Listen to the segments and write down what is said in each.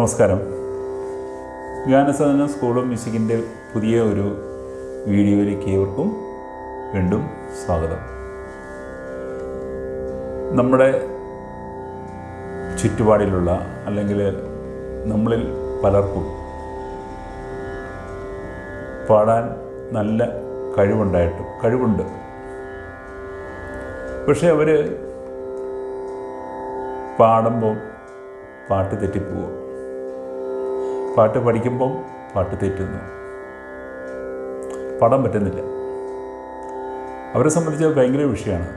നമസ്കാരം. ഗാനസദനം school of മ്യൂസിക്കിന്റെ പുതിയ ഒരു വീഡിയോയിലേക്ക് ഏവർക്കും വീണ്ടും സ്വാഗതം. നമ്മുടെ ചുറ്റുപാടിലുള്ള അല്ലെങ്കിൽ നമ്മളിൽ പലർക്കും പാടാൻ നല്ല കഴിവുണ്ടായിട്ട് കഴിവുണ്ട്. പക്ഷേ അവർ പാടുമ്പോൾ പാട്ട് തെറ്റിപ്പോവും. പാട്ട് പഠിക്കുമ്പം പാട്ട് തെറ്റുന്നു. പാടാൻ പറ്റുന്നില്ല. അവരെ സംബന്ധിച്ച് ഭയങ്കര വിഷയമാണ്.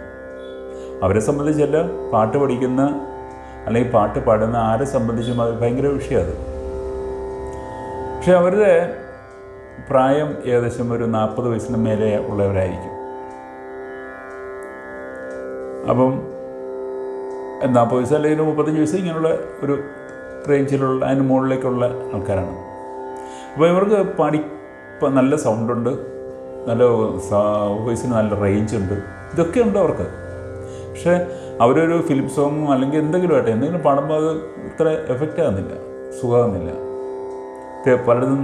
അവരെ സംബന്ധിച്ചല്ല പാട്ട് പഠിക്കുന്ന അല്ലെങ്കിൽ പാട്ട് പാടുന്ന ആരെ സംബന്ധിച്ചും അത് ഭയങ്കര വിഷയമാണ്. പക്ഷെ അവരുടെ പ്രായം ഏകദേശം ഒരു നാൽപ്പത് വയസ്സിന് മേലെ ഉള്ളവരായിരിക്കും. അപ്പം നാൽപ്പത് വയസ്സ് അല്ലെങ്കിൽ മുപ്പത്തഞ്ച് വയസ്സ് ഇങ്ങനെയുള്ള ഒരു റേഞ്ചിലുള്ള അതിന് മുകളിലേക്കുള്ള ആൾക്കാരാണ്. അപ്പോൾ ഇവർക്ക് പാടി നല്ല സൗണ്ടുണ്ട് നല്ല വോയിസിന് നല്ല റേഞ്ച് ഉണ്ട്. ഇതൊക്കെ ഉണ്ട് അവർക്ക്. പക്ഷേ അവരൊരു ഫിലിം സോങ്ങും അല്ലെങ്കിൽ എന്തെങ്കിലും ആയിട്ട് എന്തെങ്കിലും പാടുമ്പോൾ അത് ഇത്ര എഫക്റ്റ് ആകുന്നില്ല സുഖമാകുന്നില്ല. പലരും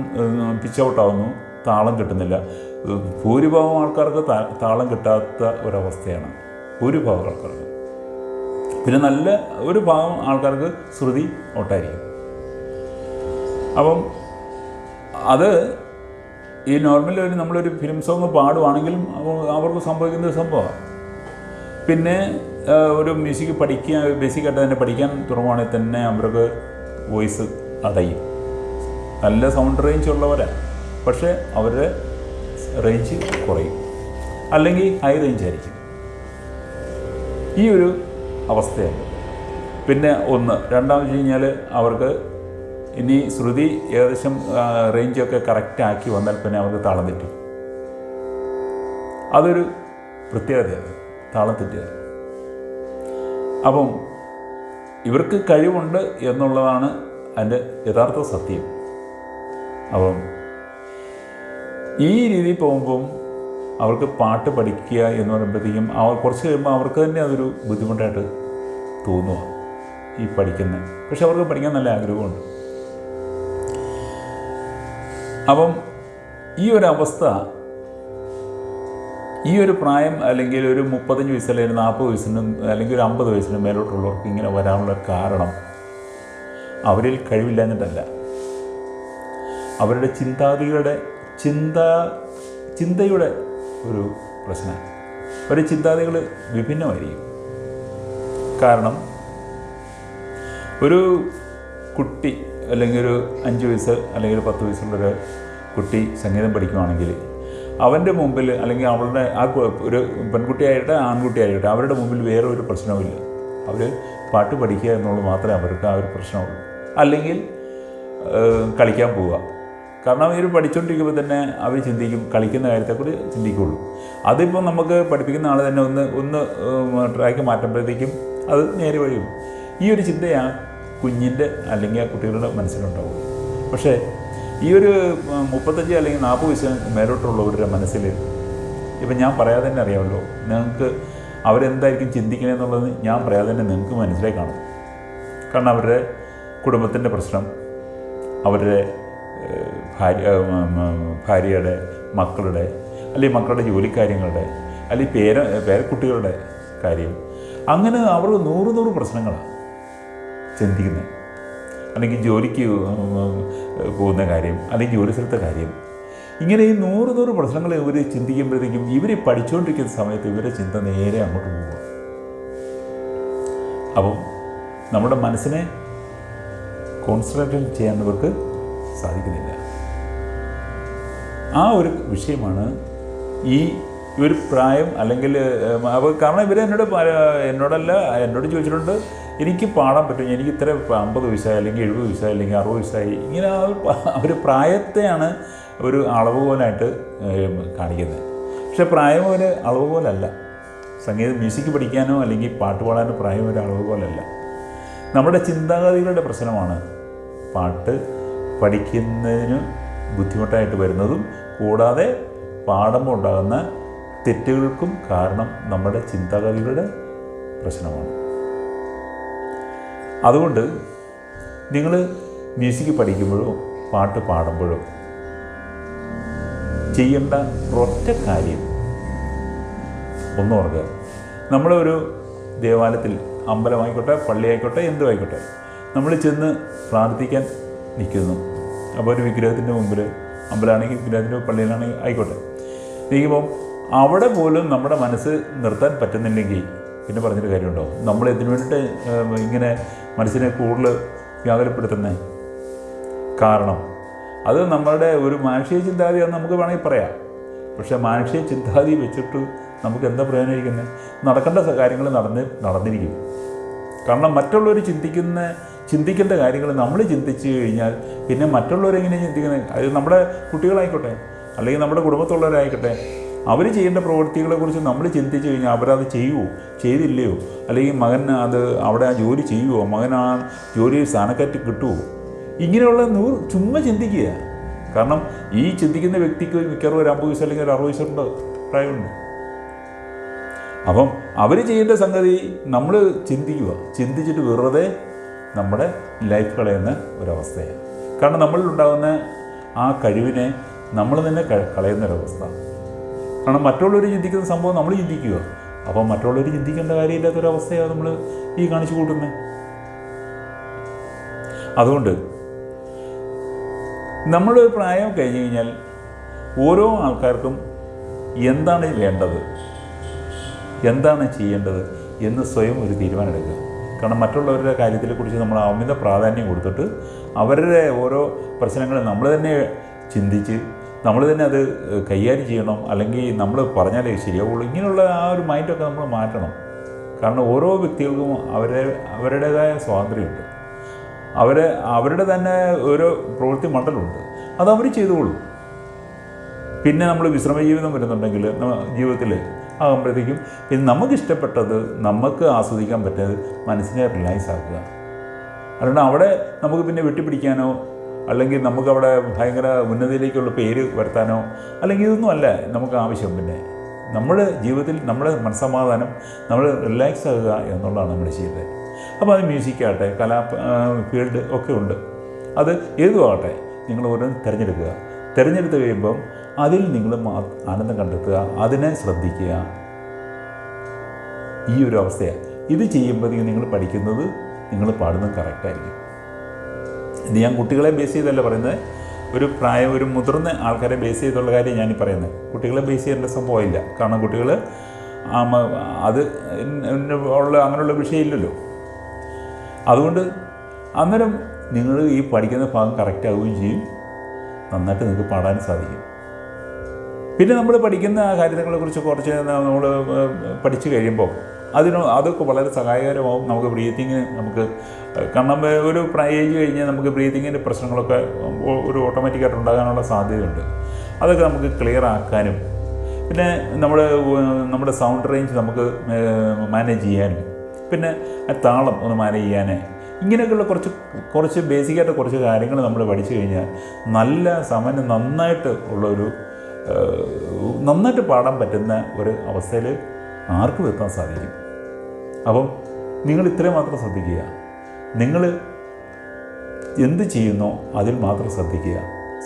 പിച്ച് ഔട്ടാവുന്നു താളം കിട്ടുന്നില്ല. ഭൂരിഭാഗം ആൾക്കാർക്ക് താളം കിട്ടാത്ത ഒരവസ്ഥയാണ്. ഭൂരിഭാഗം ആൾക്കാർക്ക്. പിന്നെ നല്ല ഒരു ഭാഗം ആൾക്കാർക്ക് ശ്രുതി ഒട്ടായിരിക്കും. അപ്പം അത് ഈ നോർമലി ഒരു നമ്മളൊരു ഫിലിം സോങ് പാടുവാണെങ്കിലും അവർക്ക് സംഭവിക്കുന്ന ഒരു സംഭവമാണ്. പിന്നെ ഒരു മ്യൂസിക് പഠിക്കുക ബേസിക്കായിട്ട് തന്നെ പഠിക്കാൻ തുടങ്ങുവാണെങ്കിൽ തന്നെ അവർക്ക് വോയിസ് അടയും. നല്ല സൗണ്ട് റേഞ്ച് ഉള്ളവരാണ്. പക്ഷേ അവരുടെ റേഞ്ച് കുറയും. അല്ലെങ്കിൽ ഹൈ റേഞ്ച് ആയിരിക്കും. ഈ ഒരു അവസ്ഥയാണ്. പിന്നെ ഒന്ന് രണ്ടാമെന്ന് വെച്ച് കഴിഞ്ഞാൽ അവർക്ക് ഇനി ശ്രുതി ഏകദേശം റേഞ്ചൊക്കെ കറക്റ്റാക്കി വന്നാൽ പിന്നെ അവർക്ക് താളം തെറ്റും. അതൊരു പ്രത്യേകതയാണ്. താളം തെറ്റുക. അപ്പം ഇവർക്ക് കഴിവുണ്ട് എന്നുള്ളതാണ് അതിന്റെ യഥാർത്ഥ സത്യം. അപ്പം ഈ രീതി പോകുമ്പം അവർക്ക് പാട്ട് പഠിക്കുക എന്ന് പറയുമ്പോഴത്തേക്കും അവർ കുറച്ച് കഴിയുമ്പോൾ അവർക്ക് തന്നെ അതൊരു ബുദ്ധിമുട്ടായിട്ട് തോന്നുക ഈ പഠിക്കുന്നത് പക്ഷെ അവർക്ക് പഠിക്കാൻ നല്ല ആഗ്രഹമുണ്ട്. അപ്പം ഈ ഒരു അവസ്ഥ ഈ ഒരു പ്രായം അല്ലെങ്കിൽ ഒരു മുപ്പത്തഞ്ച് വയസ്സ് അല്ലെങ്കിൽ നാൽപ്പത് വയസ്സിനും അല്ലെങ്കിൽ ഒരു അമ്പത് വയസ്സിനും മേലോട്ടുള്ളവർക്ക് ഇങ്ങനെ വരാനുള്ള കാരണം അവരിൽ കഴിവില്ല കഴിവില്ലാഞ്ഞിട്ടല്ല. അവരുടെ ചിന്താഗതികളുടെ ചിന്ത ചിന്തയുടെ ഒരു പ്രശ്നമാണ് അവരുടെ ചിന്താഗതികൾ വിഭിന്നമായിരിക്കും. കാരണം ഒരു കുട്ടി അല്ലെങ്കിൽ ഒരു അഞ്ച് വയസ്സ് അല്ലെങ്കിൽ ഒരു പത്ത് വയസ്സുള്ളൊരു കുട്ടി സംഗീതം പഠിക്കുകയാണെങ്കിൽ അവന്റെ മുമ്പിൽ അല്ലെങ്കിൽ അവളുടെ ആ ഒരു പെൺകുട്ടിയായിട്ട് ആൺകുട്ടിയായിട്ട് അവരുടെ മുമ്പിൽ വേറെ ഒരു പ്രശ്നവുമില്ല. അവർ പാട്ട് പഠിക്കുക എന്നുള്ളത് മാത്രമേ അവർക്ക് ആ ഒരു പ്രശ്നമുള്ളൂ. അല്ലെങ്കിൽ കളിക്കാൻ പോവുക. കാരണം ഇവർ പഠിച്ചുകൊണ്ടിരിക്കുമ്പോൾ തന്നെ അവർ ചിന്തിക്കും കളിക്കുന്ന കാര്യത്തെക്കുറിച്ച് ചിന്തിക്കുള്ളൂ. അതിപ്പോൾ നമുക്ക് പഠിപ്പിക്കുന്ന ആൾ തന്നെ ഒന്ന് ഒന്ന് ട്രാക്ക് മാറ്റുമ്പോഴത്തേക്കും അത് നേരെ വഴിയും. ഈ ഒരു ചിന്തയാണ് കുഞ്ഞിന്റെ അല്ലെങ്കിൽ ആ കുട്ടികളുടെ മനസ്സിലുണ്ടാവും പക്ഷേ ഈ ഒരു മുപ്പത്തഞ്ച് അല്ലെങ്കിൽ നാൽപ്പത് വയസ്സ് മേലോട്ടുള്ളവരുടെ മനസ്സിൽ ഇപ്പം ഞാൻ പറയാതെ തന്നെ അറിയാമല്ലോ നിങ്ങൾക്ക് അവരെന്തായിരിക്കും ചിന്തിക്കണമെന്നുള്ളത് ഞാൻ പറയാതെ തന്നെ നിങ്ങൾക്ക് മനസ്സിലായി കാണും. കാരണം അവരുടെ കുടുംബത്തിന്റെ പ്രശ്നം അവരുടെ ഭാര്യ ഭാര്യയുടെ മക്കളുടെ അല്ലെങ്കിൽ മക്കളുടെ ജോലിക്കാര്യങ്ങളുടെ അല്ലെങ്കിൽ പേര പേരക്കുട്ടികളുടെ കാര്യം. അങ്ങനെ അവർ നൂറ് നൂറ് പ്രശ്നങ്ങളാണ് ചിന്തിക്കുന്നത്. അല്ലെങ്കിൽ ജോലിക്ക് പോകുന്ന കാര്യം അല്ലെങ്കിൽ ജോലി സ്ഥലത്തെ കാര്യം. ഇങ്ങനെ ഈ നൂറ് നൂറ് പ്രശ്നങ്ങൾ ഇവർ ചിന്തിക്കുമ്പോഴത്തേക്കും ഇവർ പഠിച്ചുകൊണ്ടിരിക്കുന്ന സമയത്ത് ഇവരെ ചിന്ത നേരെ അങ്ങോട്ട് പോകുക അപ്പം നമ്മുടെ മനസ്സിനെ കോൺസെൻട്രേറ്റ് ചെയ്യാൻ ഇവർക്ക് സാധിക്കുന്നില്ല. ആ ഒരു വിഷയമാണ് ഈ ഒരു പ്രായം അല്ലെങ്കിൽ അവ കാരണം ഇവർ എന്നോട് എന്നോടല്ല എന്നോട് ചോദിച്ചിട്ടുണ്ട് എനിക്ക് പാടാൻ പറ്റും. എനിക്ക് ഇത്ര അമ്പത് വയസ്സായി അല്ലെങ്കിൽ എഴുപത് വയസ്സായി അല്ലെങ്കിൽ അറുപത് വയസ്സായി. ഇങ്ങനെ ആ ഒരു പ്രായത്തെയാണ് ഒരു അളവുകോലായിട്ട് കാണിക്കുന്നത്. പക്ഷെ പ്രായം ഒരു അളവുകോലല്ല. സംഗീതം മ്യൂസിക് പഠിക്കാനോ അല്ലെങ്കിൽ പാട്ട് പാടാനോ പ്രായം ഒരു അളവുകോലല്ല. നമ്മുടെ ചിന്താഗതികളുടെ പ്രശ്നമാണ് പാട്ട് പഠിക്കുന്നതിന് ബുദ്ധിമുട്ടായിട്ട് വരുന്നതും കൂടാതെ പാടുമ്പോൾ ഉണ്ടാകുന്ന തെറ്റുകൾക്കും കാരണം നമ്മുടെ ചിന്താഗതികളുടെ പ്രശ്നമാണ്. അതുകൊണ്ട് നിങ്ങൾ മ്യൂസിക് പഠിക്കുമ്പോഴോ പാട്ട് പാടുമ്പോഴോ ചെയ്യേണ്ട ഒറ്റ കാര്യം ഒന്ന് ഓർക്കുക. നമ്മളൊരു ദേവാലയത്തിൽ അമ്പലമായിക്കോട്ടെ പള്ളിയായിക്കോട്ടെ എന്തുമായിക്കോട്ടെ നമ്മൾ ചെന്ന് പ്രാർത്ഥിക്കാൻ നിൽക്കുന്നു. അപ്പോൾ ഒരു വിഗ്രഹത്തിന്റെ മുമ്പിൽ അമ്പലമാണെങ്കിൽ വിഗ്രഹത്തിന്റെ പള്ളിയിലാണെങ്കിൽ ആയിക്കോട്ടെ. ഇരിക്കുമ്പം അവിടെ പോലും നമ്മുടെ മനസ്സ് നിർത്താൻ പറ്റുന്നില്ലെങ്കിൽ പിന്നെ പറഞ്ഞൊരു കാര്യമുണ്ടോ? നമ്മൾ എന്തിനു വേണ്ടിയിട്ട് ഇങ്ങനെ മനസ്സിനെ കൂടുതൽ വ്യാകുലപ്പെടുത്തുന്നേ? കാരണം അത് നമ്മളുടെ ഒരു മാനുഷിക ചിന്താഗതി അത് നമുക്ക് വേണമെങ്കിൽ പറയാം. പക്ഷേ മാനുഷിക ചിന്താഗതി വെച്ചിട്ട് നമുക്ക് എന്താ പ്രയോജനമായിരിക്കുന്നത് നടക്കേണ്ട കാര്യങ്ങൾ നടന്ന് നടന്നിരിക്കും. കാരണം മറ്റുള്ളവർ ചിന്തിക്കുന്ന ചിന്തിക്കേണ്ട കാര്യങ്ങൾ നമ്മൾ ചിന്തിച്ചു കഴിഞ്ഞാൽ പിന്നെ മറ്റുള്ളവരെങ്ങനെ ചിന്തിക്കുന്നത്? അത് നമ്മുടെ കുട്ടികളായിക്കോട്ടെ അല്ലെങ്കിൽ നമ്മുടെ കുടുംബത്തുള്ളവരായിക്കോട്ടെ അവർ ചെയ്യേണ്ട പ്രവൃത്തികളെക്കുറിച്ച് നമ്മൾ ചിന്തിച്ചു കഴിഞ്ഞാൽ അവരത് ചെയ്യുമോ ചെയ്തില്ലയോ? അല്ലെങ്കിൽ മകൻ അത് അവിടെ ആ ജോലി ചെയ്യുമോ മകൻ ആ ജോലി സ്ഥാനക്കയറ്റ് കിട്ടുമോ ഇങ്ങനെയുള്ള നൂറ് ചുമ്മാ ചിന്തിക്കുക. കാരണം ഈ ചിന്തിക്കുന്ന വ്യക്തിക്ക് മിക്കവാറും ഒരു അമ്പത് വയസ്സ് അല്ലെങ്കിൽ ഒരു അറുപത് വയസ്സുണ്ട് പ്രായമുണ്ട്. അപ്പം അവർ ചെയ്യേണ്ട സംഗതി നമ്മൾ ചിന്തിക്കുക. ചിന്തിച്ചിട്ട് വെറുതെ നമ്മുടെ ലൈഫ് കളയുന്ന ഒരവസ്ഥയാണ് കാരണം നമ്മളിൽ ഉണ്ടാകുന്ന ആ കഴിവിനെ നമ്മൾ തന്നെ കളയുന്ന ഒരവസ്ഥ. കാരണം മറ്റുള്ളവർ ചിന്തിക്കുന്ന സംഭവം നമ്മൾ ചിന്തിക്കുക. അപ്പം മറ്റുള്ളവർ ചിന്തിക്കേണ്ട കാര്യമില്ലാത്തൊരവസ്ഥയാണ് നമ്മൾ ഈ കാണിച്ചു കൂട്ടുന്നത് അതുകൊണ്ട് നമ്മുടെ പ്രായം കഴിഞ്ഞ് കഴിഞ്ഞാൽ ഓരോ ആൾക്കാർക്കും എന്താണ് വേണ്ടത്? എന്താണ് ചെയ്യേണ്ടത്? എന്ന് സ്വയം ഒരു തീരുമാനം എടുക്കുക. കാരണം മറ്റുള്ളവരുടെ കാര്യത്തെക്കുറിച്ച് നമ്മൾ അമിത പ്രാധാന്യം കൊടുത്തിട്ട് അവരുടെ ഓരോ പ്രശ്നങ്ങൾ നമ്മൾ തന്നെ ചിന്തിച്ച് നമ്മൾ തന്നെ അത് കൈകാര്യം ചെയ്യണം. അല്ലെങ്കിൽ നമ്മൾ പറഞ്ഞാലേ ശരിയാവുള്ളൂ. ഇങ്ങനെയുള്ള ആ ഒരു മൈൻഡൊക്കെ നമ്മൾ മാറ്റണം. കാരണം ഓരോ വ്യക്തികൾക്കും അവരെ അവരുടേതായ സ്വാതന്ത്ര്യമുണ്ട്. അവരെ അവരുടെ തന്നെ ഒരു പ്രവൃത്തി മണ്ഡലമുണ്ട്. അത് അവർ ചെയ്തോളൂ പിന്നെ നമ്മൾ വിശ്രമ ജീവിതം വരുന്നുണ്ടെങ്കിൽ ജീവിതത്തിൽ ആകുമ്പോഴത്തേക്കും പിന്നെ നമുക്ക് ഇഷ്ടപ്പെട്ടത് നമുക്ക് ആസ്വദിക്കാൻ പറ്റുന്നത് മനസ്സിനെ റിലാക്സ് ആക്കുക. അതുകൊണ്ട് അവിടെ നമുക്ക് പിന്നെ വെട്ടിപ്പിടിക്കാനോ അല്ലെങ്കിൽ നമുക്കവിടെ ഭയങ്കര ഉന്നതിയിലേക്കുള്ള പേര് വരുത്താനോ അല്ലെങ്കിൽ ഇതൊന്നും അല്ല നമുക്ക് ആവശ്യം. പിന്നെ നമ്മുടെ ജീവിതത്തിൽ നമ്മുടെ മനസ്സമാധാനം നമ്മൾ റിലാക്സ് ആകുക എന്നുള്ളതാണ് നമ്മൾ ചെയ്യുന്നത് അപ്പോൾ അത് മ്യൂസിക്കാകട്ടെ കലാ ഫീൽഡ് ഒക്കെ ഉണ്ട്. അത് ഏതും ആകട്ടെ നിങ്ങൾ ഓരോന്ന് തിരഞ്ഞെടുക്കുക. തിരഞ്ഞെടുത്ത് കഴിയുമ്പം അതിൽ നിങ്ങൾ ആനന്ദം കണ്ടെത്തുക അതിനെ ശ്രദ്ധിക്കുക. ഈ ഒരു അവസ്ഥയാണ് ഇത് ചെയ്യുമ്പോഴത്തേക്കും നിങ്ങൾ പഠിക്കുന്നത് നിങ്ങൾ പാടുന്നത് കറക്റ്റായിരിക്കും ഇത് ഞാൻ കുട്ടികളെ ബേസ് ചെയ്തല്ല പറയുന്നത്. ഒരു പ്രായം ഒരു മുതിർന്ന ആൾക്കാരെ ബേസ് ചെയ്തുള്ള കാര്യം ഞാനീ പറയുന്നത്. കുട്ടികളെ ബേസ് ചെയ്യേണ്ട സംഭവമില്ല കാരണം കുട്ടികൾ അത് ഉള്ള അങ്ങനെയുള്ള വിഷയമില്ലല്ലോ അതുകൊണ്ട് അന്നേരം നിങ്ങൾ ഈ പഠിക്കുന്ന ഭാഗം കറക്റ്റ് ആവുകയും ചെയ്യും. നന്നായിട്ട് നിങ്ങൾക്ക് പാടാൻ സാധിക്കും. പിന്നെ നമ്മൾ പഠിക്കുന്ന കാര്യങ്ങളെക്കുറിച്ച് കുറച്ച് നമ്മൾ പഠിച്ചു കഴിയുമ്പോൾ അതിന് അതൊക്കെ വളരെ സഹായകരമാവും. നമുക്ക് ബ്രീത്തിങ് നമുക്ക് കാരണം ഒരു ഏജ് കഴിഞ്ഞാൽ നമുക്ക് ബ്രീത്തിങ്ങിന്റെ പ്രശ്നങ്ങളൊക്കെ ഒരു ഓട്ടോമാറ്റിക്കായിട്ട് ഉണ്ടാകാനുള്ള സാധ്യതയുണ്ട്. അതൊക്കെ നമുക്ക് ക്ലിയർ ആക്കാനും പിന്നെ നമ്മുടെ നമ്മുടെ സൗണ്ട് റേഞ്ച് നമുക്ക് മാനേജ് ചെയ്യാനും പിന്നെ താളം ഒന്ന് മാനേജ് ചെയ്യാൻ ഇങ്ങനെയൊക്കെയുള്ള കുറച്ച് കുറച്ച് ബേസിക്കായിട്ട് കുറച്ച് കാര്യങ്ങൾ നമ്മൾ പഠിച്ചു കഴിഞ്ഞാൽ നല്ല സമയം നന്നായിട്ട് ഉള്ളൊരു നന്നായിട്ട് പാടാൻ പറ്റുന്ന ഒരു അവസ്ഥയിൽ ആർക്കും എത്താൻ സാധിക്കും. അപ്പം നിങ്ങൾ ഇത്രയും മാത്രം ശ്രദ്ധിക്കുക. നിങ്ങൾ എന്ത് ചെയ്യുന്നോ അതിൽ മാത്രം ശ്രദ്ധിക്കുക.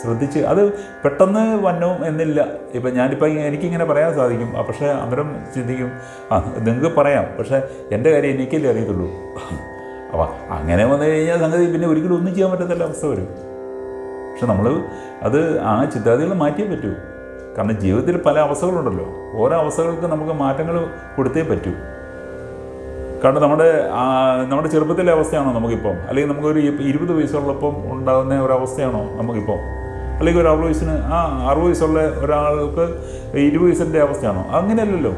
ശ്രദ്ധിച്ച് അത് പെട്ടെന്ന് വന്നു എന്നില്ല. ഇപ്പം ഞാനിപ്പോൾ എനിക്കിങ്ങനെ പറയാൻ സാധിക്കും. പക്ഷേ അന്നേരം ചിന്തിക്കും ആ നിങ്ങൾക്ക് പറയാം. പക്ഷേ എന്റെ കാര്യം എനിക്കല്ലേ അറിയത്തുള്ളൂ. അപ്പോൾ അങ്ങനെ വന്നു കഴിഞ്ഞാൽ സംഗതി പിന്നെ ഒരിക്കലും ഒന്നും ചെയ്യാൻ പറ്റത്തില്ല അവസ്ഥ വരും. പക്ഷെ നമ്മൾ അത് ആ ചിന്താഗതികൾ മാറ്റിയേ പറ്റൂ. കാരണം ജീവിതത്തിൽ പല അവസ്ഥകളുണ്ടല്ലോ. ഓരോ അവസ്ഥകൾക്ക് നമുക്ക് മാറ്റങ്ങൾ കൊടുത്തേ പറ്റൂ. കാരണം നമ്മുടെ നമ്മുടെ ചെറുപ്പത്തിലെ അവസ്ഥയാണോ നമുക്കിപ്പം? അല്ലെങ്കിൽ നമുക്കൊരു ഇരുപത് വയസ്സുള്ളപ്പം ഉണ്ടാകുന്ന ഒരവസ്ഥയാണോ നമുക്കിപ്പം? അല്ലെങ്കിൽ ഒരു അറുപത് വയസ്സിന് ആ അറുപത് വയസ്സുള്ള ഒരാൾക്ക് ഇരുപത് വയസ്സിന്റെ അവസ്ഥയാണോ? അങ്ങനെയല്ലല്ലോ.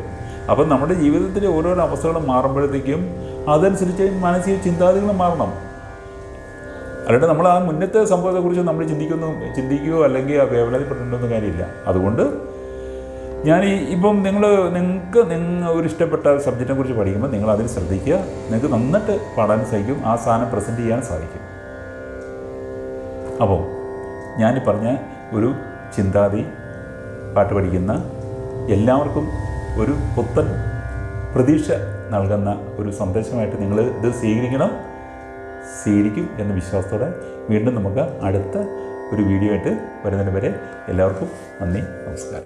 അപ്പം നമ്മുടെ ജീവിതത്തിലെ ഓരോരോ അവസ്ഥകൾ മാറുമ്പോഴത്തേക്കും അതനുസരിച്ച് മാനസിക ചിന്താഗതികൾ മാറണം. അല്ലാണ്ട് നമ്മൾ ആ മുന്നത്തെ സംഭവത്തെക്കുറിച്ച് നമ്മൾ ചിന്തിക്കുന്നു ചിന്തിക്കുകയോ അല്ലെങ്കിൽ ആ വേവലാതിപ്പെടേണ്ടൊന്നും കാര്യമില്ല. അതുകൊണ്ട് ഞാൻ ഈ ഇപ്പം നിങ്ങൾ നിങ്ങൾക്ക് നിങ്ങൾ ഒരു ഇഷ്ടപ്പെട്ട സബ്ജക്റ്റിനെ കുറിച്ച് പഠിക്കുമ്പോൾ നിങ്ങൾ അതിൽ ശ്രദ്ധിക്കുക. നിങ്ങൾക്ക് നന്നായിട്ട് പാടാൻ സാധിക്കും ആ സാധനം പ്രസന്റ് ചെയ്യാൻ സാധിക്കും. അപ്പോൾ ഞാൻ പറഞ്ഞ ഒരു ചിന്താതി പാട്ട് പഠിക്കുന്ന എല്ലാവർക്കും ഒരു പുത്തൻ പ്രതീക്ഷ നൽകുന്ന ഒരു സന്ദേശമായിട്ട് നിങ്ങൾ ഇത് സ്വീകരിക്കണം. സ്വീകരിക്കും എന്ന വിശ്വാസത്തോടെ വീണ്ടും നമുക്ക് അടുത്ത ഒരു വീഡിയോ ആയിട്ട് വരുന്നതിന് വരെ എല്ലാവർക്കും നന്ദി നമസ്കാരം.